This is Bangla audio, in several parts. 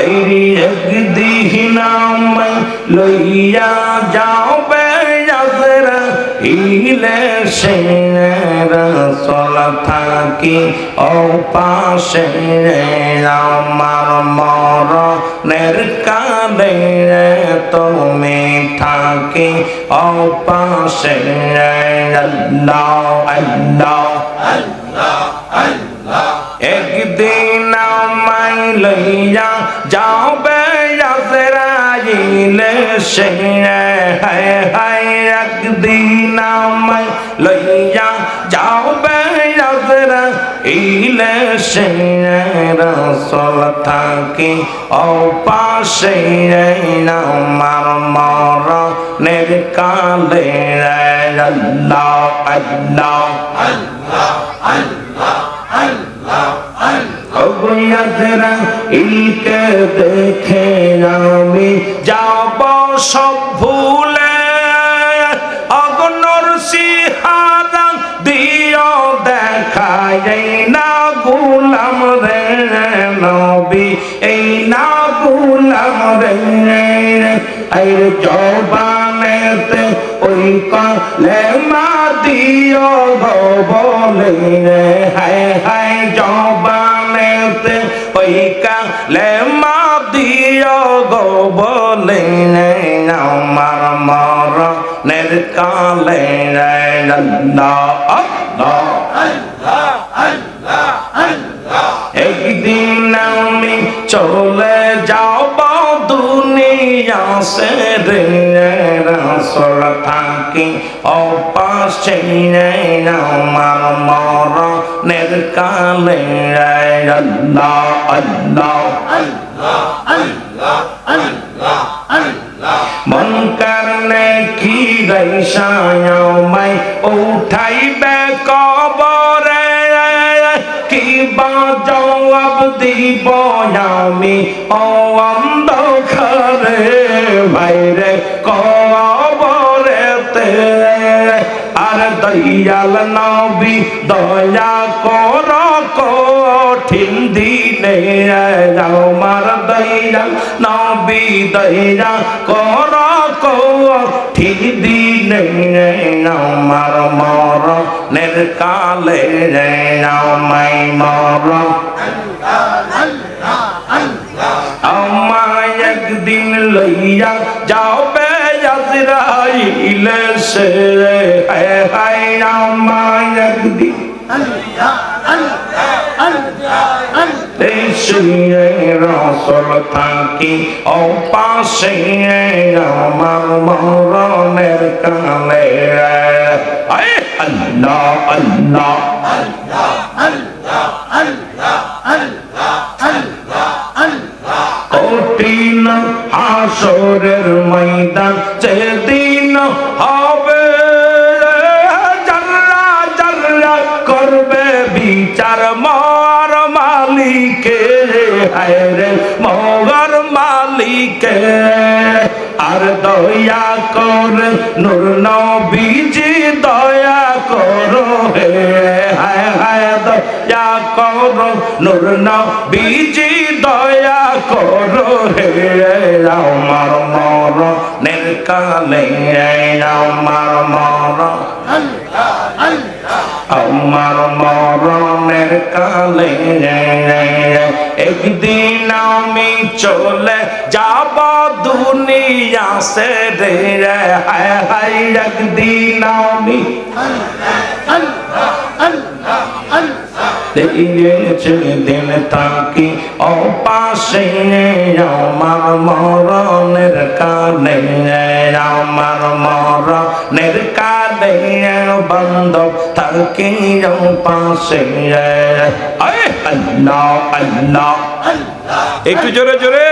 একদিন আমায় লইয়া যাও বেয়াজরা ইলে রসল থাকি ও পাশে আমার মরণের কালে তুমি থাকি ও পাশে আল্লাহ আল্লাহ একদিন আমায় লইয়া সে হায় হায় একদিন আমায় লইয়া যাও বেয়াজরা ইলে সে রসল থাকি ও পাশে আমার মরণের কালে। আল্লাহ আল্লাহ অবয়াদরা ইলকে দেখে আমি যাব সব ভুলে অগনর সিহারা দিও দেখাই। না গুলাম রে নবী, এই না গুলাম রে এই জবানেতে ওই কলে মা দিও গো বলে। হায় হায় আল্লাহ আল্লাহ একদিন আমি চলে যাব দুনিয়া সে রে রসল থাকি অপাশে আমার মরণের কালে আল্লাহ আল্লাহ মন করনে কি রৈসায় উঠাইবে কবরে। কি জবাব দিব আমি? ও অন্ধকারে ভাইরে কবরেতে। আর দয়াল নবী দয়া কর কঠিন দিনে আমার দয়াল নবী দয়া কর কঠিন দিনে আমার মর নের কালে আমায় মর। আমায় একদিন লইয়া যাবে আজরাইল, সে হায় হায়, আমায় একদিন দেশে রসল থাকি ও পাশে আমার মরণের কালে আল্লাহ আল্লাহ কঠিন হাসরের ময়দান যেদিন হবে মালিকে, আর দয়া কর, নূর নবীজি, দয়া করো, হে, হায় হায়, দয়া করো, নূর নবীজি, দয়া করো, হে, আমার মর নের কালে আমার মর আমার মরণের কালে একদিন আমি চলে যাব দুনিয়া সে রে হায় হায়, একদিন আমি দিন তাকি ও পাশে আমার মরণের কালে। আমার মরণের কালে বান্ধব থাকি পাশে আল্লাহ আল্লাহ একটু জোরে জোরে।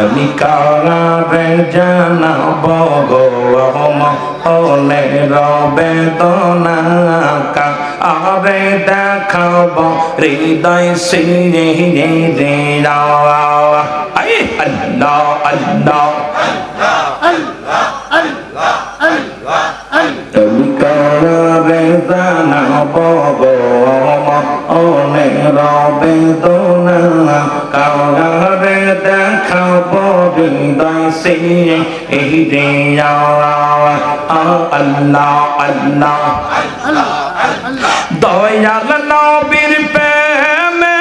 আমি কারারে জানাব গো হলে বেদনা কা আরে দেখাব হৃদয় সিরে রে আল্লাহ আল্লাহ। রে আল্লাহ আল্লাহ দয়াল নবীর প্রেমে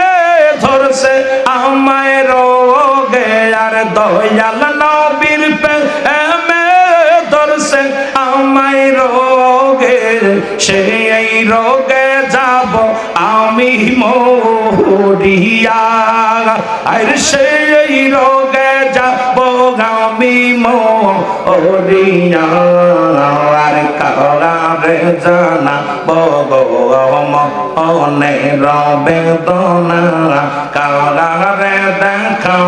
ধরছে আমায় রোগে আর দয়াল নবীর ধরছে আমায় রোগে সেই রোগে যাব আমি মরিয়া আর সেই রোগে যাব আমি মরিয়া আর কারারে জানা বগম অনেক বেদনা কারারে দেখা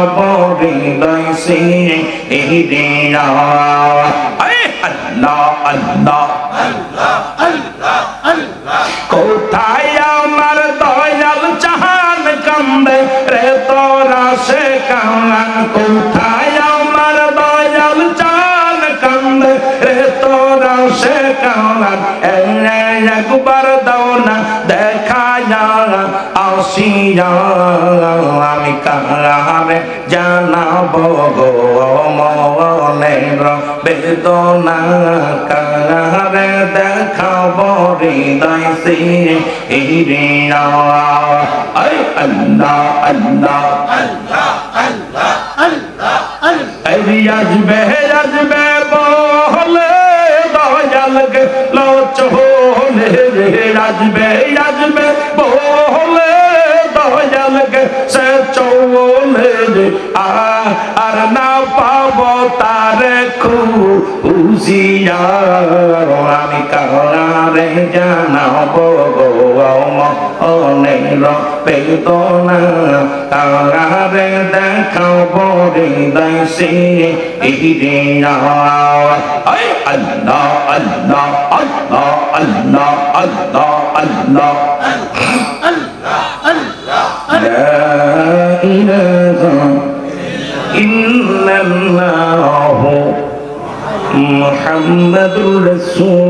হৃদয় সিং এই দিয়া আল্লাহ আল্লাহ কান একবার দাও না, দেখা আসিয়া আমি কারে জানাব গো মনের বেদনা কারে দেখাব হৃদয় সে হিরিয়া আল্লাহ আল্লাহ আসবে আসবে চলে আর না পাব তার খুশিয়া আমি কারে জানাব অনেক বেদনা কারে দেখাব হৃদয় সে আল্লাহ আল্লাহ আল্লাহ আল্লাহ আল্লাহ আল্লাহ। মোহাম্মদুর রসুল।